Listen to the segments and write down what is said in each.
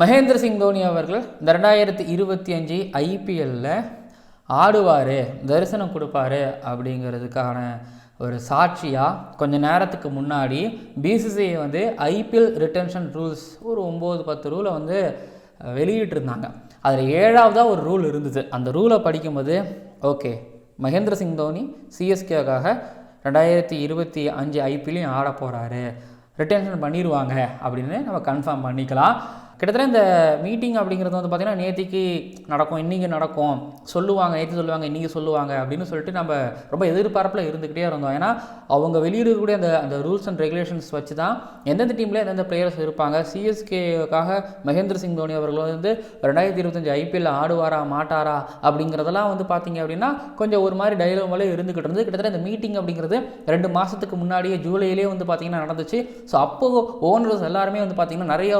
மகேந்திர சிங் தோனி அவர்கள் இந்த ரெண்டாயிரத்தி இருபத்தி அஞ்சு ஐபிஎல்லில் ஆடுவார் தரிசனம் கொடுப்பாரு அப்படிங்கிறதுக்கான ஒரு சாட்சியாக கொஞ்ச நேரத்துக்கு முன்னாடி பிசிசிஐ வந்து ஐபிஎல் ரிட்டன்ஷன் ரூல்ஸ் ஒரு ஒம்பது பத்து ரூலை வந்து வெளியிட்டிருந்தாங்க. அதில் ஏழாவதாக ஒரு ரூல் இருந்தது. அந்த ரூலை படிக்கும்போது ஓகே மகேந்திர சிங் தோனி சிஎஸ்கேக்காக ரெண்டாயிரத்தி இருபத்தி அஞ்சு ஐபிஎல்லையும் ஆட போகிறாரு ரிட்டன்ஷன் பண்ணிடுவாங்க அப்படின்னு நம்ம கன்ஃபார்ம் பண்ணிக்கலாம். கிட்டத்தட்ட இந்த மீட்டிங் அப்படிங்கிறது வந்து பார்த்திங்கன்னா நேற்றுக்கு நடக்கும் இன்றைக்கி நடக்கும். சொல்லுவாங்க நேற்று சொல்லுவாங்க இன்றைக்கி சொல்லுவாங்க அப்படின்னு சொல்லிட்டு நம்ம ரொம்ப எதிர்பார்ப்பில் இருந்துக்கிட்டே இருந்தோம். ஏன்னா அவங்க வெளியிடக்கூடிய அந்த அந்த ரூல்ஸ் அண்ட் ரெகுலேஷன்ஸ் வச்சு தான் எந்தெந்த டீமில் எந்தெந்த பிளேயர்ஸ் இருப்பாங்க. சிஎஸ்கேக்காக மகேந்திர சிங் தோனி அவர்கள் வந்து ரெண்டாயிரத்தி இருபத்தஞ்சு ஐபிஎல் ஆடுவாரா மாட்டாரா அப்படிங்கிறதெல்லாம் வந்து பார்த்தீங்க அப்படின்னா கொஞ்சம் ஒரு மாதிரி டைலமாலே இருந்துக்கிட்டு இருந்தது. கிட்டத்தட்ட இந்த மீட்டிங் அப்படிங்கிறது ரெண்டு மாதத்துக்கு முன்னாடியே ஜூலையிலே வந்து பார்த்திங்கன்னா நடந்துச்சு. ஸோ அப்போது ஓனர்ஸ் எல்லாருமே வந்து பார்த்திங்கன்னா நிறைய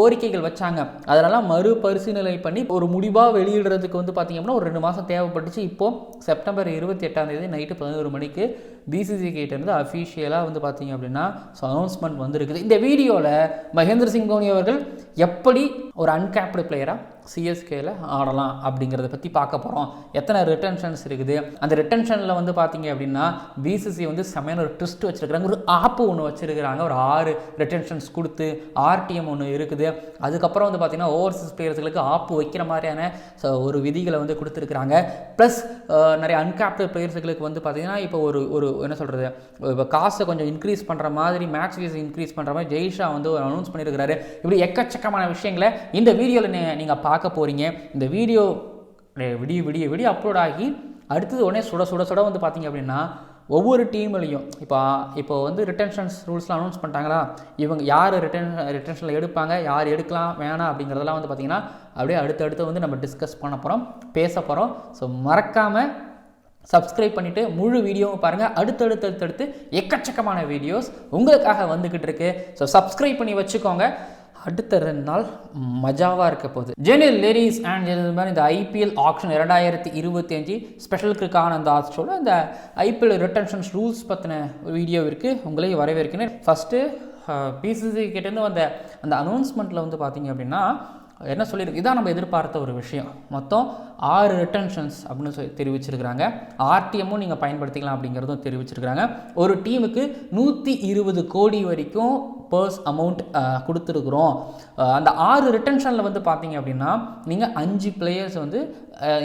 கோரிக்கைகள் வச்சாங்க. அதனால மறுபரிசீலனை பண்ணி ஒரு முடிவாக வெளியிடுறதுக்கு வந்து பார்த்திங்க அப்படின்னா ஒரு ரெண்டு மாதம் தேவைப்பட்டுச்சு. இப்போது செப்டம்பர் இருபத்தி எட்டாம் தேதி நைட்டு பதினோரு மணிக்கு பிசிசி கிட்டேருந்து அஃபீஷியலாக வந்து பார்த்தீங்க அப்படின்னா ஸோ அனௌன்ஸ்மெண்ட் வந்திருக்குது. இந்த வீடியோவில் மகேந்திர சிங் தோனி அவர்கள் எப்படி ஒரு அன்கேப்டு பிளேயராக சிஎஸ்கேல ஆடலாம் அப்படிங்கிறத பற்றி பார்க்க போகிறோம் எத்தனை ரிட்டன்ஷன்ஸ் இருக்குது? அந்த ரிட்டன்ஷனில் வந்து பார்த்தீங்க அப்படின்னா பிசிசி வந்து செமையான ஒரு ட்விஸ்ட் வச்சுருக்கிறாங்க. ஒரு ஆப்பு ஒன்று வச்சுருக்கிறாங்க. ஒரு ஆறு ரிட்டன்ஷன்ஸ் கொடுத்து ஆர்டிஎம் ஒன்று இருக்குது. அதுக்கப்புறம் வந்து பார்த்தீங்கன்னா ஓவர்சீஸ் பிளேயர்ஸ்களுக்கு ஆப்பு வைக்கிற மாதிரியான ஒரு விதிகளை வந்து கொடுத்துருக்குறாங்க. ப்ளஸ் நிறைய அன்கேப்டு பிளேயர்ஸுகளுக்கு வந்து பார்த்தீங்கன்னா இப்போ ஒரு ஒரு என்ன சொல்கிறது இப்போ காசை கொஞ்சம் இன்க்ரீஸ் பண்ணுற மாதிரி மேட்ச் ஃபீஸ் இன்க்ரீஸ் பண்ணுற மாதிரி ஜெய்ஷா வந்து ஒரு அனௌன்ஸ் பண்ணியிருக்கிறாரு இப்படி எக்கச்சக்கமான விஷயங்களை இந்த வீடியோவில் நீங்கள் பார்க்க போகிறீங்க இந்த வீடியோ விடிய விடிய விடிய அப்லோட் ஆகி அடுத்தது உடனே சுட சுட சுட வந்து பார்த்தீங்க அப்படின்னா ஒவ்வொரு டீம்லையும் இப்போ இப்போ வந்து ரிட்டன்ஷன்ஸ் ரூல்ஸ்லாம் அனௌன்ஸ் பண்ணிட்டாங்களா? இவங்க யார் ரிட்டன் ரிட்டன்ஷனில் எடுப்பாங்க? யார் எடுக்கலாம்? வேணாம் அப்படிங்கிறதெல்லாம் வந்து பார்த்திங்கன்னா அப்படியே அடுத்தடுத்து வந்து நம்ம டிஸ்கஸ் பண்ண போகிறோம் பேச போகிறோம் ஸோ மறக்காமல் சப்ஸ்கிரைப் பண்ணிவிட்டு முழு வீடியோவும் பாருங்கள் அடுத்தடுத்து அடுத்தடுத்து எக்கச்சக்கமான வீடியோஸ் உங்களுக்காக வந்துக்கிட்டு இருக்குது ஸோ சப்ஸ்கிரைப் பண்ணி வச்சுக்கோங்க. அடுத்த ரெண்டு நாள் மஜாவாக இருக்க போகுது. ஜெனில் லேடிஸ் அண்ட் ஜென்டில்மேன் இந்த ஐபிஎல் ஆக்ஷன் இரண்டாயிரத்தி இருபத்தி அஞ்சு ஸ்பெஷல் அந்த ஆனந்த் ஆஸ்ட்ரோட இந்த ஐபிஎல் ரிட்டன்ஷன்ஸ் ரூல்ஸ் பற்றின வீடியோ இருக்குது உங்களையும் வரவேற்கிறேன். ஃபஸ்ட்டு பிசிசி கிட்டேருந்து வந்த அந்த அனௌன்ஸ்மெண்ட்டில் வந்து பார்த்தீங்க அப்படின்னா என்ன சொல்லியிருக்கு? இதான் நம்ம எதிர்பார்த்த ஒரு விஷயம். மொத்தம் ஆறு ரிட்டன்ஷன்ஸ் அப்படின்னு சொல்லி தெரிவிச்சிருக்கிறாங்க. ஆர்டிஎம்மும் நீங்கள் பயன்படுத்திக்கலாம் அப்படிங்கிறதும் தெரிவிச்சிருக்கிறாங்க. ஒரு டீமுக்கு நூற்றி இருபது கோடி வரைக்கும் பர்ஸ் அமௌண்ட் கொடுத்துருக்குறோம். அந்த ஆறு ரிட்டன்ஷனில் வந்து பார்த்தீங்க அப்படின்னா நீங்கள் அஞ்சு பிளேயர்ஸ் வந்து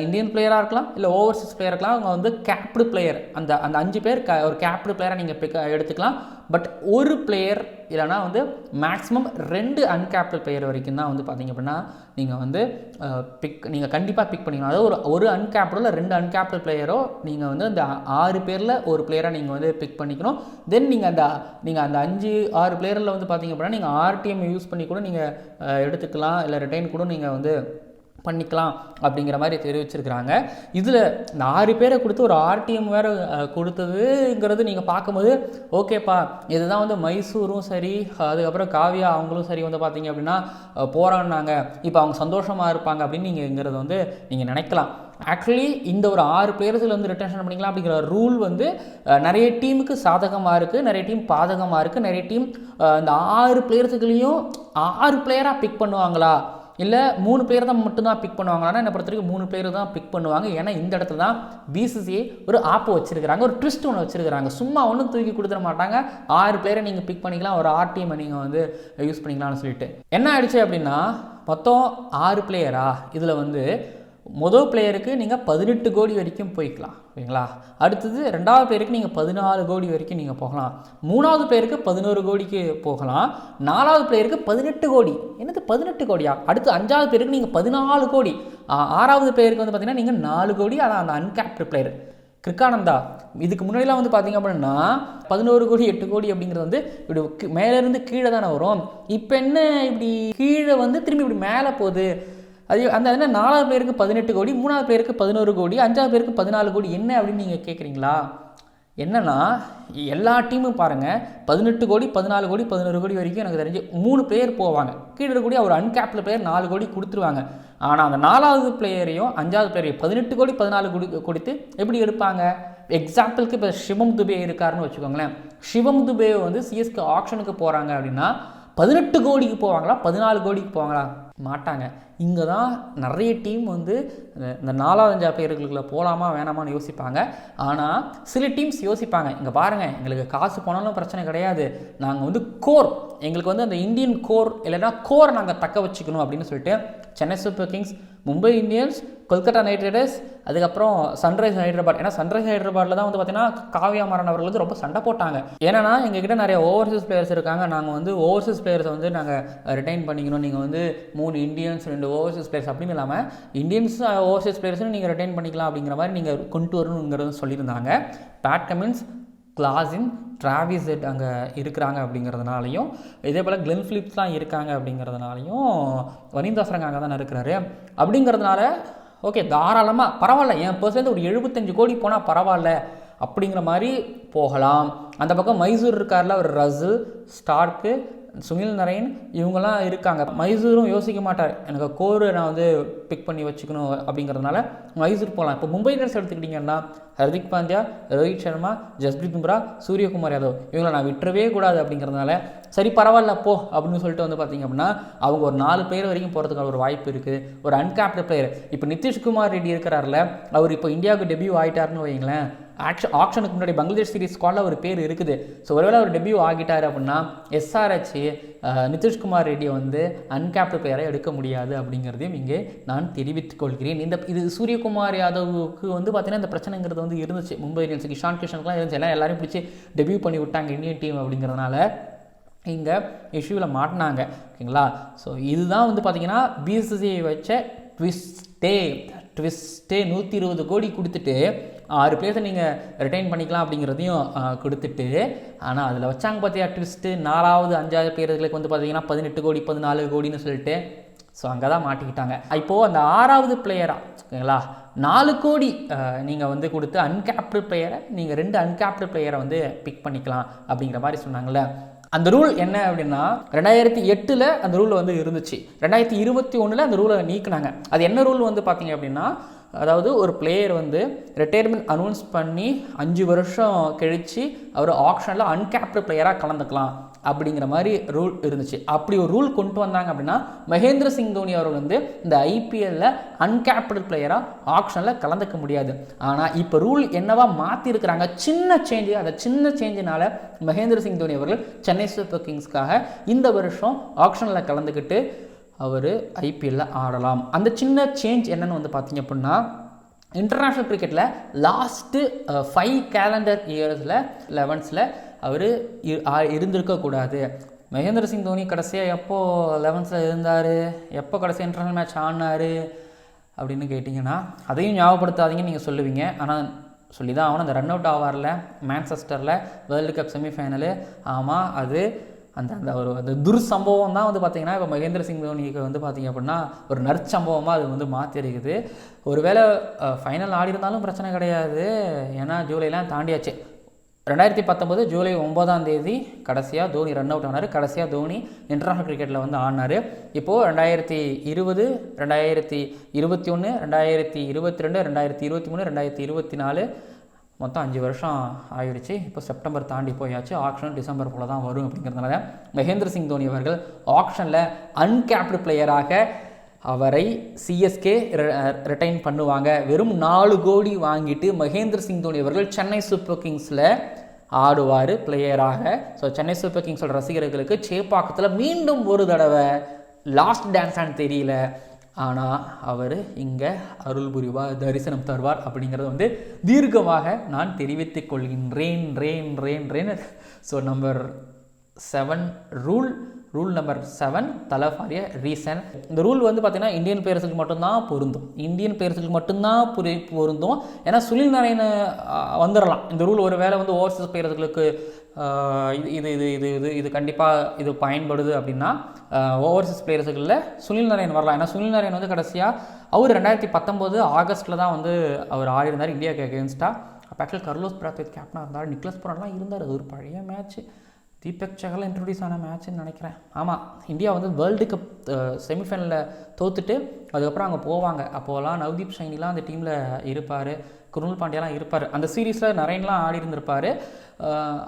இந்தியன் பிளேயராக இருக்கலாம் இல்லை ஓவர்சீஸ் பிளேயர் இருக்கலாம் அவங்க வந்து கேப்டு பிளேயர் அந்த அந்த அஞ்சு பேர் க ஒரு கேப்டு பிளேயராக நீங்கள் பிக் எடுத்துக்கலாம். பட் ஒரு பிளேயர் இல்லைனா வந்து மேக்ஸிமம் ரெண்டு அன்கேப்டு பிளேயர் வரைக்கும் தான் வந்து பார்த்தீங்க அப்படின்னா நீங்கள் வந்து பிக் நீங்கள் கண்டிப்பாக பிக் பண்ணிக்கணும். அதாவது ஒரு ஒரு அன்கேப்டோ இல்லை ரெண்டு அன்கேப்டு பிளேயரோ நீங்கள் வந்து அந்த ஆறு பேரில் ஒரு பிளேயராக நீங்கள் வந்து பிக் பண்ணிக்கணும். தென் நீங்கள் அந்த நீங்கள் அந்த அஞ்சு ஆறு பிளேயரில் வந்து பார்த்தீங்க அப்படின்னா நீங்கள் ஆர்டிஎம் யூஸ் பண்ணி கூட நீங்கள் எடுத்துக்கலாம் இல்லை ரிட்டைன் கூட நீங்கள் வந்து பண்ணிக்கலாம் அப்படிங்கிற மாதிரி தெரிவிச்சிருக்கிறாங்க. இதில் இந்த ஆறு பேரை கொடுத்து ஒரு ஆர்டிஎம் வேறு கொடுத்ததுங்கிறது நீங்கள் பார்க்கும்போது ஓகேப்பா இதுதான் வந்து மைசூரும் சரி அதுக்கப்புறம் காவியா அவங்களும் சரி வந்து பார்த்தீங்க அப்படின்னா போகிறான்னாங்க போராடினாங்க. இப்போ அவங்க சந்தோஷமாக இருப்பாங்க அப்படின்னு நீங்கள்ங்கிறது வந்து நீங்கள் நினைக்கலாம். ஆக்சுவலி இந்த ஒரு ஆறு பிளேயர்ஸில் வந்து ரிட்டன்ஷன் பண்ணிக்கலாம் அப்படிங்கிற ரூல் வந்து நிறைய டீமுக்கு சாதகமாக இருக்குது நிறைய டீம் பாதகமாக இருக்குது நிறைய டீம் இந்த ஆறு பிளேயர்ஸுகளையும் ஆறு பிளேயராக பிக் பண்ணுவாங்களா? இல்லை மூணு பேர் தான் மட்டும்தான் பிக் பண்ணுவாங்கன்னா என்னை பொறுத்த வரைக்கும் மூணு பேர் தான் பிக் பண்ணுவாங்க. ஏன்னா இந்த இடத்துல தான் பிசிசிஐ ஒரு ஆப்பு வச்சிருக்கிறாங்க. ஒரு ட்விஸ்ட் ஒன்று வச்சிருக்கிறாங்க. சும்மா ஒன்றும் தூக்கி கொடுத்துட மாட்டாங்க. ஆறு பிளேயரை நீங்கள் பிக் பண்ணிக்கலாம். ஒரு ஆர்டிஎம் நீங்கள் வந்து யூஸ் பண்ணிக்கலாம்னு சொல்லிட்டு. என்ன ஆயிடுச்சு அப்படின்னா மொத்தம் ஆறு பிளேயரா இதில் வந்து முதல் பிளேயருக்கு நீங்கள் பதினெட்டு கோடி வரைக்கும் போய்க்கலாம் ஓகேங்களா அடுத்தது ரெண்டாவது பிளேயருக்கு நீங்கள் பதினாலு கோடி வரைக்கும் நீங்கள் போகலாம். மூணாவது பிளேயருக்கு பதினோரு கோடிக்கு போகலாம். நாலாவது பிளேயருக்கு பதினெட்டு கோடி. என்னது பதினெட்டு கோடியா? அடுத்து அஞ்சாவது பிளேயருக்கு நீங்கள் பதினாலு கோடி. ஆறாவது பிளேயருக்கு வந்து பார்த்தீங்கன்னா நீங்கள் நாலு கோடி அதான் அந்த அன்கேப்டு பிளேயர் கிருக்கானந்தா இதுக்கு முன்னாடிலாம் வந்து பார்த்தீங்க அப்படின்னா பதினோரு கோடி எட்டு கோடி அப்படிங்கிறது வந்து இப்படி மேலேருந்து கீழே தானே வரும். இப்போ என்ன இப்படி கீழே வந்து திரும்பி இப்படி மேலே போகுது? அது அந்த என்ன நாலாவது பேருக்கு பதினெட்டு கோடி மூணாவது பேருக்கு பதினோரு கோடி அஞ்சாவது பேருக்கு பதினாலு கோடி என்ன அப்படின்னு நீங்கள் கேட்குறீங்களா என்னென்னா எல்லா டீமும் பாருங்கள் பதினெட்டு கோடி பதினாலு கோடி பதினோரு கோடி வரைக்கும் எனக்கு தெரிஞ்சு மூணு பேர் போவாங்க. கீழே இருக்கக்கூடிய ஒரு அன்கேப்டு பிளேயர் நாலு கோடி கொடுத்துருவாங்க. ஆனால் அந்த நாலாவது பிளேயரையும் அஞ்சாவது பிளேயரையும் பதினெட்டு கோடி பதினாலு கோடி கொடுத்து எப்படி எடுப்பாங்க? எக்ஸாம்பிளுக்கு இப்போ சிவம் துபே இருக்காருன்னு வச்சுக்கோங்களேன். சிவம் துபே வந்து சிஎஸ்கே ஆக்ஷனுக்கு போகிறாங்க அப்படின்னா பதினெட்டு கோடிக்கு போவாங்களா பதினாலு கோடிக்கு போவாங்களா? மாட்டாங்க. இங்கே தான் நிறைய டீம் வந்து இந்த- நாலாவது அஞ்சா பிளேயர்களுக்குள்ள போகலாமா வேணாமான்னு யோசிப்பாங்க. ஆனால் சில டீம்ஸ் யோசிப்பாங்க. இங்கே பாருங்கள் எங்களுக்கு காசு போனாலும் பிரச்சனை கிடையாது. நாங்கள் வந்து கோர் எங்களுக்கு வந்து அந்த இந்தியன் கோர் இல்லைன்னா கோர் நாங்கள் தக்க வச்சுக்கணும் அப்படின்னு சொல்லிட்டு Chennai Super Kings Mumbai Indians Kolkata Knight Riders அதுக்கப்புறம் சன்ரைஸ் ஹைதராபாத். ஏன்னா சன்ரைஸ் ஹைதராபாத்தில் தான் வந்து பார்த்தீங்கன்னா காவியா மாறன் அவர்கள் வந்து ரொம்ப சண்டை போட்டாங்க. ஏன்னா எங்ககிட்ட நிறைய ஓவர்சீஸ் பிளேயர்ஸ் இருக்காங்க. நாங்கள் வந்து ஓவர்சீஸ் பிளேயர்ஸை வந்து நாங்கள் ரிட்டைன் பண்ணிக்கணும். நீங்கள் வந்து மூணு இந்தியன்ஸ் ரெண்டு ஓவர்சீஸ் பிளேயர்ஸ் அப்படின்னு இல்லாமல் இந்தியன்ஸ் ஓவர்சீஸ் பிளேயர்ஸும் நீங்கள் ரிட்டைன் பண்ணிக்கலாம் அப்படிங்கிற மாதிரி நீங்கள் கொண்டு வரணுங்கிறது சொல்லியிருந்தாங்க. Pat Cummins Klaasen Travis Head அங்கே இருக்கிறாங்க அப்படிங்கிறதுனாலையும் இதே போல் கிளென் ஃபிலிப்ஸ்லாம் இருக்காங்க அப்படிங்கிறதுனாலையும் வனிந்தாசரங்க அங்கே தானே இருக்கிறாரு. அப்படிங்கிறதுனால ஓகே தாராளமாக பரவாயில்ல. என் பர்சன்ட் ஒரு எழுபத்தஞ்சு கோடி போனால் பரவாயில்ல. அப்படிங்கிற மாதிரி போகலாம். அந்த பக்கம் மைசூர் இருக்கார்ல ஒரு ரசு ஸ்டார்க்கு சுனில் நரேன் இவங்கெல்லாம் இருக்காங்க. மைசூரும் யோசிக்க மாட்டார். எனக்கு கோரு நான் வந்து பிக் பண்ணி வச்சுக்கணும் அப்படிங்கிறதுனால மைசூர் போகலாம் இப்போ மும்பை இந்தியன்ஸ் எடுத்துக்கிட்டிங்கன்னா ஹர்திக் பாண்டியா ரோஹித் சர்மா ஜஸ்பிரீத் பும்ரா சூரியகுமார் யாதவ். இவங்களை நான் விட்டுறவே கூடாது அப்படிங்கிறதுனால சரி பரவாயில்ல போ அப்படின்னு சொல்லிட்டு வந்து பார்த்தீங்க அப்படின்னா அவங்க ஒரு நாலு பேர் வரைக்கும் போகிறதுக்கான ஒரு வாய்ப்பு இருக்குது ஒரு அன்கேப்டு பிளேயர் இப்போ நிதிஷ்குமார் ரெட்டி இருக்கிறார்ல அவர் இப்போ இந்தியாவுக்கு டெபியூ ஆகிட்டாருன்னு வைங்களேன் ஆக்ஷன் ஆக்ஷனுக்கு முன்னாடி பங்களாதேஷ் சீரிஸ் ஸ்குவாடில் ஒரு பேர் இருக்குது. ஸோ ஒருவேளை அவர் டெபியூ ஆகிட்டார் அப்படின்னா எஸ்ஆர்ஹெச் நிதிஷ்குமார் ரெட்டியை வந்து அன்கேப்டு பிளேயரை எடுக்க முடியாது அப்படிங்கிறதையும் இங்கே நான் தெரிவித்துக் கொள்கிறேன். இந்த இது சூரியகுமார் யாதவுக்கு வந்து பார்த்தீங்கன்னா இந்த பிரச்சனைங்கிறது வந்து இருந்துச்சு. மும்பை இந்தியன்ஸுக்கு இஷான் கிஷனுக்குலாம் இருந்துச்சு. எல்லாம் எல்லாரையும் பிடிச்சி டெபியூ பண்ணி விட்டாங்க இந்தியன் டீம் அப்படிங்கிறதுனால. இங்கே இஷ்யூவில் மாட்டினாங்க. ஓகேங்களா? ஸோ இதுதான் வந்து பார்த்திங்கன்னா பிசிசிஐ வச்ச ட்விஸ்டே ட்விஸ்ட்டே நூற்றி இருபது கோடி கொடுத்துட்டு ஆறு பிளேஸை நீங்கள் ரிட்டைன் பண்ணிக்கலாம் அப்படிங்கிறதையும் கொடுத்துட்டு ஆனால் அதில் வச்சாங்க பார்த்தியா ட்விஸ்ட்டு நாலாவது அஞ்சாவது பேர்களுக்கு வந்து பார்த்திங்கன்னா பதினெட்டு கோடி பதினாலு கோடின்னு சொல்லிட்டு ஸோ அங்கே தான் மாட்டிக்கிட்டாங்க. இப்போது அந்த ஆறாவது பிளேயராக ஓகேங்களா நாலு கோடி நீங்கள் வந்து கொடுத்து அன்கேப்டு பிளேயரை நீங்கள் ரெண்டு அன்கேப்டு பிளேயரை வந்து பிக் பண்ணிக்கலாம் அப்படிங்கிற மாதிரி சொன்னாங்கள்ல அந்த ரூல் என்ன அப்படின்னா ரெண்டாயிரத்தி எட்டில் அந்த ரூல் வந்து இருந்துச்சு. ரெண்டாயிரத்தி இருபத்தி ஒன்றில் அந்த ரூலை நீக்குனாங்க. அது என்ன ரூல் வந்து பார்த்தீங்க அப்படின்னா அதாவது ஒரு பிளேயர் வந்து ரிட்டையர்மெண்ட் அனௌன்ஸ் பண்ணி அஞ்சு வருஷம் கழித்து அவர் ஆப்ஷனில் அன்கேப்டு பிளேயராக கலந்துக்கலாம். அப்படிங்கிற மாதிரி ரூல் இருந்துச்சு. அப்படி ஒரு ரூல் கொண்டு வந்தாங்க அப்படின்னா மகேந்திர சிங் தோனி அவர்கள் வந்து இந்த ஐபிஎல்ல அன்கேப்டு பிளேயராக ஆப்ஷனில் கலந்துக்க முடியாது. ஆனால் இப்போ ரூல் என்னவா மாற்றிருக்கிறாங்க சின்ன சேஞ்சு அந்த சின்ன சேஞ்சினால மகேந்திர சிங் தோனி அவர்கள் சென்னை சூப்பர் கிங்ஸ்க்காக இந்த வருஷம் ஆப்ஷனில் கலந்துக்கிட்டு அவர் ஐபிஎல்ல ஆடலாம். அந்த சின்ன சேஞ்ச் என்னன்னு வந்து பார்த்தீங்க அப்படின்னா இன்டர்நேஷ்னல் கிரிக்கெட்டில் லாஸ்ட்டு ஃபைவ் கேலண்டர் இயர்ஸில் லெவன்ஸில் அவர் இருந்திருக்கக்கூடாது மகேந்திர சிங் தோனி கடைசியாக எப்போது லெவன்ஸில் இருந்தார்? எப்போ கடைசி இன்டர்னல் மேட்ச் ஆடினார்? அப்படின்னு கேட்டிங்கன்னா அதையும் ஞாபகப்படுத்தாதீங்கன்னு நீங்கள் சொல்லுவீங்க. ஆனால் சொல்லி தான் ஆகணும். அந்த ரன் அவுட் ஆவார்ல மேன்செஸ்டரில் வேர்ல்டு கப் செமிஃபைனலு ஆமாம் அது அந்த அந்த ஒரு அந்த துர்சம்பவம் தான் வந்து பார்த்திங்கன்னா இப்போ மகேந்திர சிங் தோனிக்கு வந்து பார்த்திங்க அப்படின்னா ஒரு நற்சம்பவமாக அது வந்து மாற்றிருக்குது ஒருவேளை ஃபைனல் ஆடி இருந்தாலும் பிரச்சனை கிடையாது. ஏன்னா ஜூலைலாம் தாண்டியாச்சு. ரெண்டாயிரத்தி பத்தொம்போது ஜூலை ஒன்பதாம் தேதி கடைசியாக தோனி ரன் அவுட் ஆனார். கடைசியாக தோனி இன்டர்நேஷனல் கிரிக்கெட்டில் வந்து ஆடினார். இப்போது ரெண்டாயிரத்தி இருபது ரெண்டாயிரத்தி இருபத்தி ஒன்று ரெண்டாயிரத்தி இருபத்தி ரெண்டு ரெண்டாயிரத்தி இருபத்தி மூணு ரெண்டாயிரத்தி இருபத்தி நாலு மொத்தம் அஞ்சு வருஷம் ஆயிடுச்சு. இப்போ செப்டம்பர் தாண்டி போயாச்சு. ஆக்ஷன் டிசம்பர் போல தான் வரும் அப்படிங்கிறதுனால. மகேந்திர சிங் தோனி அவர்கள் ஆக்ஷனில் அன்கேப்டு பிளேயராக அவரை சிஎஸ்கே ரிட்டைன் uh, பண்ணுவாங்க. வெறும் நாலு கோடி வாங்கிட்டு மகேந்திர சிங் தோனி அவர்கள் சென்னை சூப்பர் கிங்ஸில் ஆடுவார் பிளேயராக ஸோ சென்னை சூப்பர் கிங்ஸோட ரசிகர்களுக்கு சேப்பாக்கத்தில் மீண்டும் ஒரு தடவை லாஸ்ட் டான்ஸான்னு தெரியல. ஆனால் அவர் இங்கே அருள் புரிவார் தரிசனம் தருவார் அப்படிங்கிறத வந்து தீர்க்கமாக நான் தெரிவித்துக் கொள்கின்றேன் ரேன் ரேன் ரேன் so number seven rule rule number seven Thala for a reason இந்த ரூல் வந்து பார்த்தீங்கன்னா இந்தியன் பேரசுக்கு மட்டும்தான் பொருந்தும். இந்தியன் பேரசுக்கு மட்டும்தான் புரி பொருந்தும். ஏன்னா சுனில் நாராயண வந்துடலாம் இந்த ரூல் ஒரு வேளை வந்து ஓவர்சீஸ் பிளேயர்களுக்கு இது இது இது இது இது இது கண்டிப்பாக இது பயன்படுது அப்படின்னா ஓவர்சீஸ் பிளேயர்ஸுகளில் சுனில் நாராயண் வரலாம். ஏன்னா சுனில் நாராயண் வந்து கடைசியாக அவர் ரெண்டாயிரத்தி பத்தொம்போது ஆகஸ்ட்டில் தான் வந்து அவர் ஆடி இருந்தார் இந்தியாவுக்கு அகேன்ஸ்டாக அப்போ ஆக்சுவல் கர்லோஸ் பிராத்வேத் கேப்டனாக இருந்தார். நிக்லஸ் புரன்லாம் இருந்தார். அது ஒரு பழைய மேட்ச்சு தீபக் சகல் இன்ட்ரடியூஸ் ஆன மேட்ச்னு நினைக்கிறேன். ஆமாம் இந்தியா வந்து வேர்ல்டு கப் செமிஃபைனலில் தோத்துட்டு அதுக்கப்புறம் அங்கே போவாங்க. அப்போலாம் நவ்தீப் சைனிலாம் அந்த டீமில் இருப்பார். குருணல் பாண்டியாலாம் இருப்பார். அந்த சீரீஸில் நரேன்லாம் ஆடி இருந்திருப்பார்.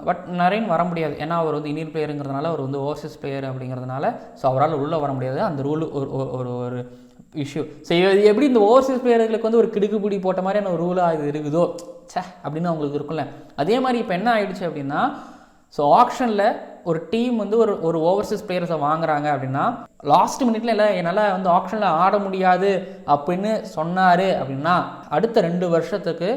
பட் நரேன் வர முடியாது. ஏன்னா அவர் வந்து இந்தியன் பிளேயருங்கிறதுனால அவர் வந்து ஓவர்சீஸ் பிளேயர் அப்படிங்கிறதுனால ஸோ அவரால் உள்ளே வர முடியாது. அந்த ரூல் ஒரு ஒரு- ஒரு இஷ்யூ சரி இது எப்படி இந்த ஓவர்சீஸ் பிளேயர்களுக்கு வந்து ஒரு கிடுக்குப்பிடி போட்ட மாதிரியான ஒரு ரூலாக இது இருக்குதோ? ச்சே அப்படின்னு அவங்களுக்கு இருக்கும்ல. அதே மாதிரி இப்போ என்ன ஆயிடுச்சு அப்படின்னா ஸோ ஆக்ஷனில் ஒரு டீம் வந்து ஒரு ஒரு ஓவர்சீஸ் பிளேயர்ஸை வாங்குறாங்க அப்படின்னா லாஸ்ட் மினிட்ல இல்லை என்னால் வந்து ஆக்ஷனில் ஆட முடியாது அப்படின்னு சொன்னார் அப்படின்னா அடுத்த ரெண்டு வருஷத்துக்கு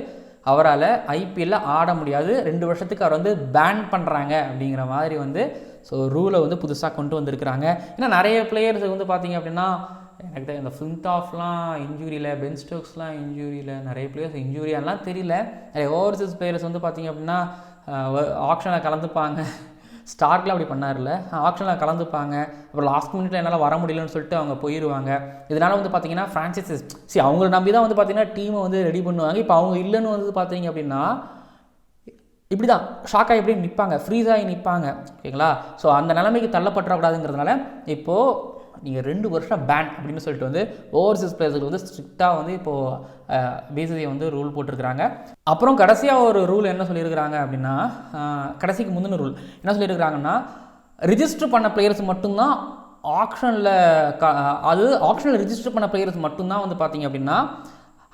அவரால் ஐபிஎல்ல ஆட முடியாது. ரெண்டு வருஷத்துக்கு அவர் வந்து பேன் பண்ணுறாங்க அப்படிங்கிற மாதிரி வந்து ஸோ ரூலை வந்து புதுசாக கொண்டு வந்திருக்கிறாங்க. ஏன்னா நிறைய பிளேயர்ஸ் வந்து பார்த்தீங்க அப்படின்னா எனக்கு இந்த இந்த ஆஃப்லாம் இன்ஜூரியில் பென் ஸ்டோக்ஸ்லாம் இன்ஜூரியில் நிறைய பிளேயர்ஸ் இன்ஜூரியாலாம் தெரியல. நிறைய ஓவர்சீஸ் பிளேயர்ஸ் வந்து பார்த்தீங்க அப்படின்னா ஆக்ஷனில் கலந்துப்பாங்க. ஸ்டார்க்லாம் அப்படி பண்ணார்ல ஆக்ஷனில் கலந்துப்பாங்க. அப்புறம் லாஸ்ட் மினிட்ல என்னால் வர முடியலன்னு சொல்லிட்டு அவங்க போயிடுவாங்க இதனால் வந்து பார்த்தீங்கன்னா ஃப்ரான்ச்சைசஸ் சரி அவங்கள நம்பி தான் வந்து பார்த்தீங்கன்னா டீமை வந்து ரெடி பண்ணுவாங்க. இப்போ அவங்க இல்லைன்னு வந்து பார்த்தீங்க அப்படின்னா இப்படி தான் ஷாக்காக எப்படி நிற்பாங்க ஃப்ரீஸாகி நிற்பாங்க ஓகேங்களா? ஸோ அந்த நிலைமைக்கு தள்ளப்பட்டுறக்கூடாதுங்கிறதுனால இப்போது நீங்கள் ரெண்டு வருஷம் பேன் அப்படின்னு சொல்லிட்டு வந்து ஓவர்சீஸ் பிளேயர்ஸுக்கு வந்து ஸ்ட்ரிக்டாக வந்து இப்போது பிசிசிஐ வந்து ரூல் போட்டிருக்கிறாங்க. அப்புறம் கடைசியாக ஒரு ரூல் என்ன சொல்லியிருக்கிறாங்க அப்படின்னா கடைசிக்கு முந்தின ரூல் என்ன சொல்லியிருக்கிறாங்கன்னா ரிஜிஸ்டர் பண்ண பிளேயர்ஸ் மட்டும்தான் ஆக்ஷனில் க அது ஆக்ஷனில் ரிஜிஸ்டர் பண்ண பிளேயர்ஸ் மட்டும்தான் வந்து பார்த்தீங்க அப்படின்னா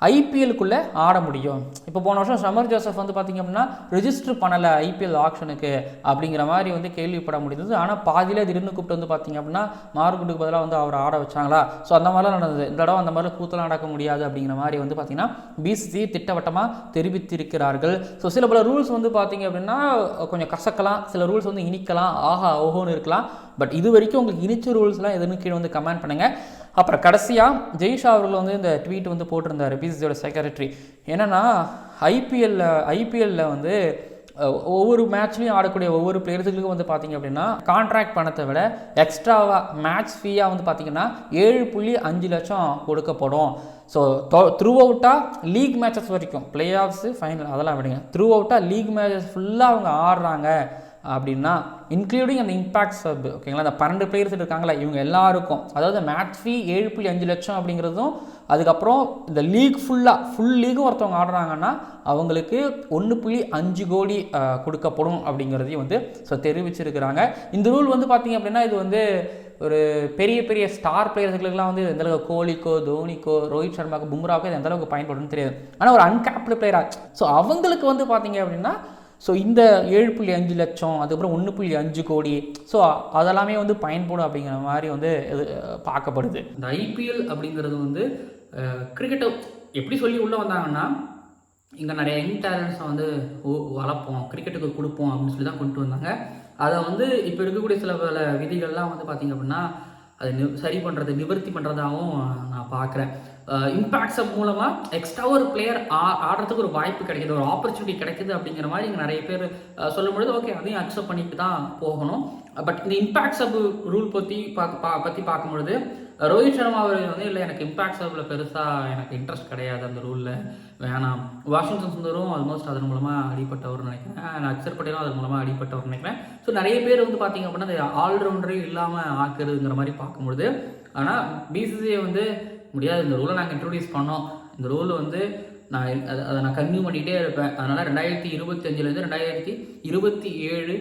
ஐபிஎல்குள்ளே ஆட முடியும். இப்போ போன வருஷம் சமர் ஜோசப் வந்து பார்த்தீங்க அப்படின்னா ரிஜிஸ்டர் பண்ணலை ஐபிஎல் ஆக்ஷனுக்கு அப்படிங்கிற மாதிரி வந்து கேள்விப்பட முடிந்தது. ஆனால் பாதியில் திடீர்னு கூப்பிட்டு வந்து பார்த்தீங்க அப்படின்னா மார்க்குட்டுக்கு பதிலாக வந்து அவர் ஆட வச்சாங்களா? ஸோ அந்த மாதிரிலாம் நடந்தது. இந்த தடவை அந்த மாதிரிலாம் கூத்தலாம் நடக்க முடியாது அப்படிங்கிற மாதிரி வந்து பார்த்திங்கன்னா பிசிசி திட்டவட்டமாக தெரிவித்திருக்கிறார்கள். ஸோ சில பல ரூல்ஸ் வந்து பார்த்திங்க அப்படின்னா கொஞ்சம் கசக்கலாம். சில ரூல்ஸ் வந்து இனிக்கலாம். ஆஹா ஓஹோன்னு இருக்கலாம். பட் இது வரைக்கும் உங்களுக்கு இனிச்ச ரூல்ஸ்லாம் எதுன்னு கீழே வந்து கமெண்ட் பண்ணுங்கள் அப்புறம் கடைசியாக ஜெய்ஷா அவர்கள் வந்து இந்த ட்வீட் வந்து போட்டிருந்தார் பிசிசியோட செக்ரட்டரி என்னென்னா ஐபிஎல்ல ஐபிஎல்ல வந்து ஒவ்வொரு மேட்ச்லையும் ஆடக்கூடிய ஒவ்வொரு பிளேயர்ஸுகளுக்கும் வந்து பார்த்தீங்க அப்படின்னா கான்ட்ராக்ட் பணத்தை விட எக்ஸ்ட்ராவாக மேட்ச் ஃபீயாக வந்து பார்த்தீங்கன்னா ஏழு புள்ளி அஞ்சு லட்சம் கொடுக்கப்படும். ஸோ த்ரூ அவுட்டாக லீக் மேட்சஸ் வரைக்கும் பிளே ஆஃப்ஸு ஃபைனல் அதெல்லாம் விடுங்க. த்ரூ அவுட்டாக லீக் மேட்சஸ் ஃபுல்லாக அவங்க ஆடுறாங்க. அப்படின்னா இன்க்ளூடிங் அந்த இம்பாக்ட் சப் ஓகேங்களா அந்த பன்னெண்டு பிளேயர்ஸ் இருக்காங்களா இவங்க எல்லாருக்கும். அதாவது மேட்ச் ஃபீ ஏழு புள்ளி அஞ்சு லட்சம் அப்படிங்கிறதும் அதுக்கப்புறம் இந்த லீக் ஃபுல்லாக ஃபுல் லீகும் ஒருத்தவங்க ஆடுறாங்கன்னா அவங்களுக்கு ஒன்று புள்ளி அஞ்சு கோடி கொடுக்கப்படும் அப்படிங்கிறதையும் வந்து ஸோ தெரிவிச்சிருக்கிறாங்க. இந்த ரூல் வந்து பார்த்தீங்க அப்படின்னா இது வந்து ஒரு பெரிய பெரிய ஸ்டார் பிளேயர்களுக்கெல்லாம் வந்து எந்தளவுக்கு கோலிக்கோ தோனிக்கோ ரோஹித் சர்மாக்கோ பும்ராவுக்கோ இது எந்தளவுக்கு பயன்படும்னு தெரியாது. ஆனால் ஒரு அன்கேப்டு பிளேயராக ஸோ அவங்களுக்கு வந்து பார்த்தீங்க அப்படின்னா ஸோ இந்த ஏழு புள்ளி அஞ்சு லட்சம் அதுக்கப்புறம் ஒன்று புள்ளி அஞ்சு கோடி. ஸோ அதெல்லாமே வந்து பயன்படும் அப்படிங்கிற மாதிரி வந்து இது பார்க்கப்படுது. இந்த ஐபிஎல் அப்படிங்கிறது வந்து கிரிக்கெட்டை எப்படி சொல்லி உள்ளே வந்தாங்கன்னா இங்கே நிறைய யங் டேலண்ட்ஸை வந்து வளர்ப்போம் கிரிக்கெட்டுக்கு கொடுப்போம் அப்படின்னு சொல்லி தான் கொண்டு வந்தாங்க. அதை வந்து இப்போ இருக்கக்கூடிய சில பல விதிகள்லாம் வந்து பார்த்திங்க அப்படின்னா அதை நி சரி பண்ணுறது நிவர்த்தி பண்ணுறதாகவும் நான் பார்க்குறேன். இம்பேக்ட்ஸ் மூலமாக எக்ஸ்ட்ரா ஒரு பிளேயர் ஆ ஆடுறதுக்கு ஒரு வாய்ப்பு கிடைக்குது ஒரு ஆப்பர்ச்சுனிட்டி கிடைக்குது அப்படிங்கிற மாதிரி இங்கே நிறைய பேர் சொல்லும்பொழுது சொல்லும் பொழுது ஓகே அதையும் அக்செப்ட் பண்ணிட்டு தான் போகணும். பட் இந்த இம்பேக்ட் சப் ரூல் பற்றி பார்க்க பா பற்றி பார்க்கும்பொழுது ரோஹித் சர்மா அவர் வந்து இல்லை எனக்கு இம்பாக்ட் சப்பில் பெருசாக எனக்கு இன்ட்ரெஸ்ட் கிடையாது அந்த ரூலில் வேணாம். வாஷிங்டன் சுந்தரும் ஆல்மோஸ்ட் அதன் மூலமாக அடிப்பட்டவர் நினைக்கிறேன். நான் அக்ஷர் பட்டேலும் அதன் மூலமாக அடிப்பட்டவர் நினைக்கிறேன். ஸோ நிறைய பேர் வந்து பார்த்தீங்க அப்படின்னா அந்த ஆல்ரவுண்டரே இல்லாமல் ஆக்குறதுங்கிற மாதிரி பார்க்கும்பொழுது ஆனால் பிசிசிஐ வந்து முடியாது. இந்த ரூலை நாங்கள் இன்ட்ரடியூஸ் பண்ணோம். இந்த ரூல் வந்து நான் அதை அதை நான் கன்வியூ பண்ணிகிட்டே இருப்பேன். அதனால் ரெண்டாயிரத்தி இருபத்தஞ்சிலேருந்து ரெண்டாயிரத்தி இருபத்தி ஏழு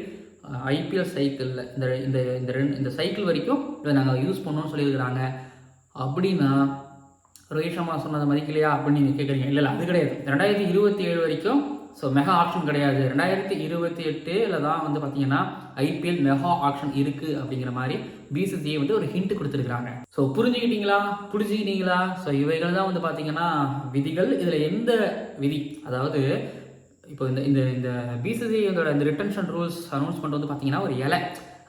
ஐபிஎல் சைக்கிளில் இந்த இந்த இந்த ரெண்டு இந்த சைக்கிள் வரைக்கும் இதை நாங்கள் யூஸ் பண்ணோம்னு சொல்லியிருக்கிறாங்க. அப்படின்னா ரோஹித் சர்மா சொன்னதை மதிக்கலையா அப்படின்னு நீங்கள் கேட்குறீங்க இல்லை இல்லை அது கிடையாது. ரெண்டாயிரத்தி இருபத்தி ஏழு வரைக்கும் ஸோ மெகா ஆப்ஷன் கிடையாது. ரெண்டாயிரத்தி இருபத்தி எட்டில் தான் வந்து பார்த்தீங்கன்னா ஐபிஎல் மெகா ஆப்ஷன் இருக்குது அப்படிங்கிற மாதிரி பிசிசிஐ வந்து ஒரு ஹிண்ட் கொடுத்துருக்காங்க ஸோ புரிஞ்சுக்கிட்டீங்களா? புரிஞ்சுக்கிட்டீங்களா? ஸோ இவைகள் தான் வந்து பார்த்தீங்கன்னா விதிகள். இதில் எந்த விதி? அதாவது இப்போ இந்த இந்த இந்த பிசிசிஐயோட இந்த ரிட்டன்ஷன் ரூல்ஸ் அனௌன்ஸ்மெண்ட் வந்து பார்த்தீங்கன்னா ஒரு இலை.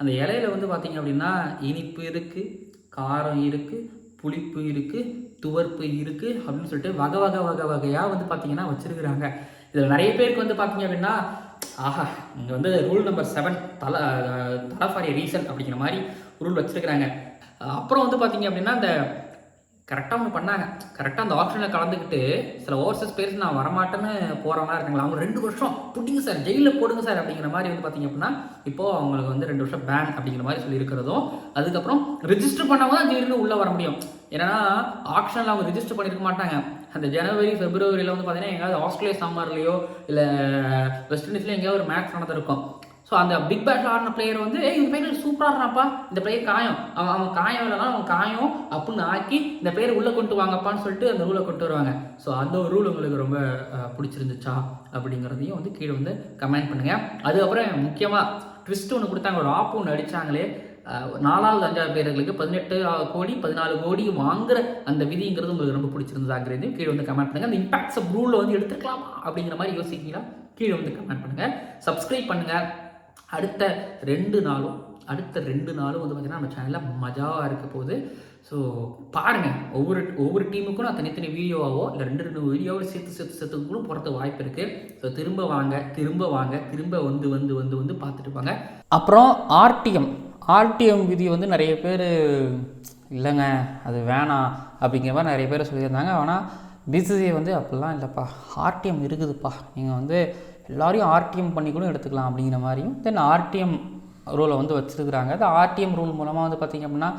அந்த இலையில வந்து பார்த்தீங்க அப்படின்னா இனிப்பு இருக்குது காரம் இருக்குது புளிப்பு இருக்குது துவர்ப்பு இருக்குது அப்படின்னு சொல்லிட்டு வகை வகை வகை வகையாக வந்து பார்த்தீங்கன்னா வச்சுருக்குறாங்க. இதில் நிறைய பேருக்கு வந்து பார்த்தீங்க அப்படின்னா ஆஹா இங்கே வந்து ரூல் நம்பர் செவன் தலை தலை ஃபார் ரீசன் அப்படிங்கிற மாதிரி ரூல் வச்சுருக்கிறாங்க. அப்புறம் வந்து பார்த்தீங்க அப்படின்னா இந்த கரெக்டாக ஒன்று பண்ணாங்க. கரெக்டாக அந்த ஆப்ஷனில் கலந்துக்கிட்டு சில ஓவர்சஸ் பேர்ஸ் நான் வரமாட்டேன்னு போகிறவங்களா இருக்காங்களா? அவங்க ரெண்டு வருஷம் புட்டிங்க சார் ஜெயிலில் போடுங்க சார் அப்படிங்கிற மாதிரி வந்து பார்த்தீங்க அப்படின்னா இப்போது அவங்களுக்கு வந்து ரெண்டு வருஷம் பேன் அப்படிங்கிற மாதிரி சொல்லியிருக்கிறதும் அதுக்கப்புறம் ரிஜிஸ்டர் பண்ணவங்க தான் திடீர்னு உள்ளே வர முடியும். ஏன்னா ஆப்ஷனில் அவங்க ரிஜிஸ்டர் பண்ணியிருக்க மாட்டாங்க. அந்த ஜனவரி பிப்ரவரியில் வந்து பார்த்தீங்கன்னா எங்கேயாவது ஆஸ்திரேலியா சம்மர்லேயோ இல்லை வெஸ்ட் இண்டீஸ்லேயோ எங்கேயாவது ஒரு மேட்ச் நடந்திருக்கும். ஸோ அந்த பிக் பேட்டில் ஆடின பிளேயர் வந்து ஏய் இந்த பிளேயர் சூப்பராக ஆடுறாப்பா இந்த பிளேயர் காயம். அவன் அவன் காயம் இல்லைனா அவன் காயம் அப்படின்னு ஆக்கி இந்த பிளேயர் உள்ளே கொண்டு வாங்கப்பான்னு சொல்லிட்டு அந்த ரூலை கொண்டு வருவாங்க. ஸோ அந்த ஒரு ரூல் உங்களுக்கு ரொம்ப பிடிச்சிருந்துச்சா? அப்படிங்கிறதையும் வந்து கீழே வந்து கமெண்ட் பண்ணுங்கள் அதுக்கப்புறம் முக்கியமாக ட்விஸ்ட் ஒன்று கொடுத்தாங்க. ஒரு ஆப் ஒன்று அடித்தாங்களே நாலாவது அஞ்சாவது பேர்களுக்கு பதினெட்டு கோடி பதினாலு கோடி வாங்குற அந்த விதிங்கிறது உங்களுக்கு ரொம்ப பிடிச்சிருந்ததாங்கிறது கீழே வந்து கமெண்ட் பண்ணுங்கள் அந்த இம்பாக்ட்ஸ் ஆஃப் ரூலில் வந்து எடுத்துக்கலாமா அப்படிங்கிற மாதிரி யோசிக்கலாம் கீழே வந்து கமெண்ட் பண்ணுங்கள் சப்ஸ்கிரைப் பண்ணுங்கள் அடுத்த ரெண்டு நாளும் அடுத்த ரெண்டு நாளும் வந்து பார்த்திங்கன்னா நம்ம சேனலில் மஜாவாக இருக்க போகுது. ஸோ பாருங்கள் ஒவ்வொரு ஒவ்வொரு டீமுக்கும் நான் தனித்தனி வீடியோவாவோ இல்லை ரெண்டு ரெண்டு வீடியோவோ சேர்த்து சேர்த்து சேர்த்து கூட போகிறதுக்கு வாய்ப்பு இருக்குது ஸோ திரும்ப வாங்க திரும்ப வாங்க திரும்ப வந்து வந்து வந்து வந்து பார்த்துட்டு வாங்க அப்புறம் ஆர்டிஎம் ஆர்டிஎம் விதி வந்து நிறைய பேர் இல்லைங்க அது வேணாம் அப்படிங்கிற மாதிரி நிறைய பேர் சொல்லியிருந்தாங்க. ஆனால் பிசிசிஐ வந்து அப்படிலாம் இல்லைப்பா ஆர்டிஎம் இருக்குதுப்பா. நீங்கள் வந்து எல்லோரையும் ஆர்டிஎம் பண்ணி கூட எடுத்துக்கலாம் அப்படிங்கிற மாதிரியும் தென் ஆர்டிஎம் ரூலை வந்து வச்சுருக்குறாங்க. அது ஆர்டிஎம் ரூல் மூலமாக வந்து பார்த்திங்க அப்படின்னா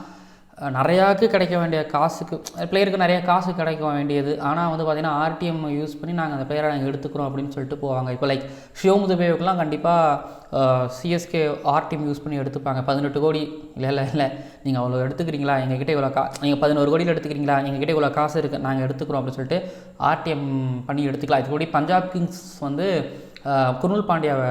நிறையாக்கு கிடைக்க வேண்டிய காசுக்கு பிளேயருக்கு நிறைய காசு கிடைக்க வேண்டியது. ஆனால் வந்து பார்த்திங்கன்னா ஆர்டிஎம் யூஸ் பண்ணி நாங்கள் அந்த பிளேயரை நாங்கள் எடுத்துக்கிறோம் அப்படின்னு சொல்லிட்டு போவாங்க. இப்போ லைக் ஷியோம் துபேவுக்குலாம் கண்டிப்பாக சிஎஸ்கே ஆர்டிஎம் யூஸ் பண்ணி எடுத்துப்பாங்க. பதினெட்டு கோடி. இல்லை இல்லை இல்லை. நீங்கள் அவ்வளோ எடுத்துக்கிறீங்களா? எங்ககிட்ட இவ்வளோ கா நீங்கள் பதினோரு கோடியில் எடுத்துக்கிறீங்களா? எங்ககிட்ட இவ்வளோ காசு இருக்குது நாங்கள் எடுத்துக்கிறோம் அப்படின்னு சொல்லிட்டு ஆர்டிஎம் பண்ணி எடுத்துக்கலாம். இது கூட பஞ்சாப் கிங்ஸ் வந்து அஹ், குருணல் பாண்டியாவை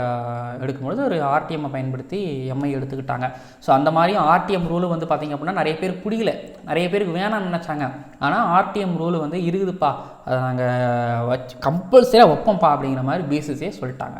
எடுக்கும்பொழுது ஒரு ஆர்டிஎம்மை பயன்படுத்தி எம்ஐ எடுத்துக்கிட்டாங்க. ஸோ அந்த மாதிரி ஆர்டிஎம் ரூலு வந்து பார்த்திங்க அப்படின்னா நிறைய பேர் பிடிக்கல. நிறைய பேருக்கு வேணாம்னு நினச்சாங்க. ஆனால் ஆர்டிஎம் ரூலு வந்து இருக்குதுப்பா. அதை நாங்கள் வச்சு கம்பல்சரியாக வைப்போம்ப்பா அப்படிங்கிற மாதிரி பிசிசியே சொல்லிட்டாங்க.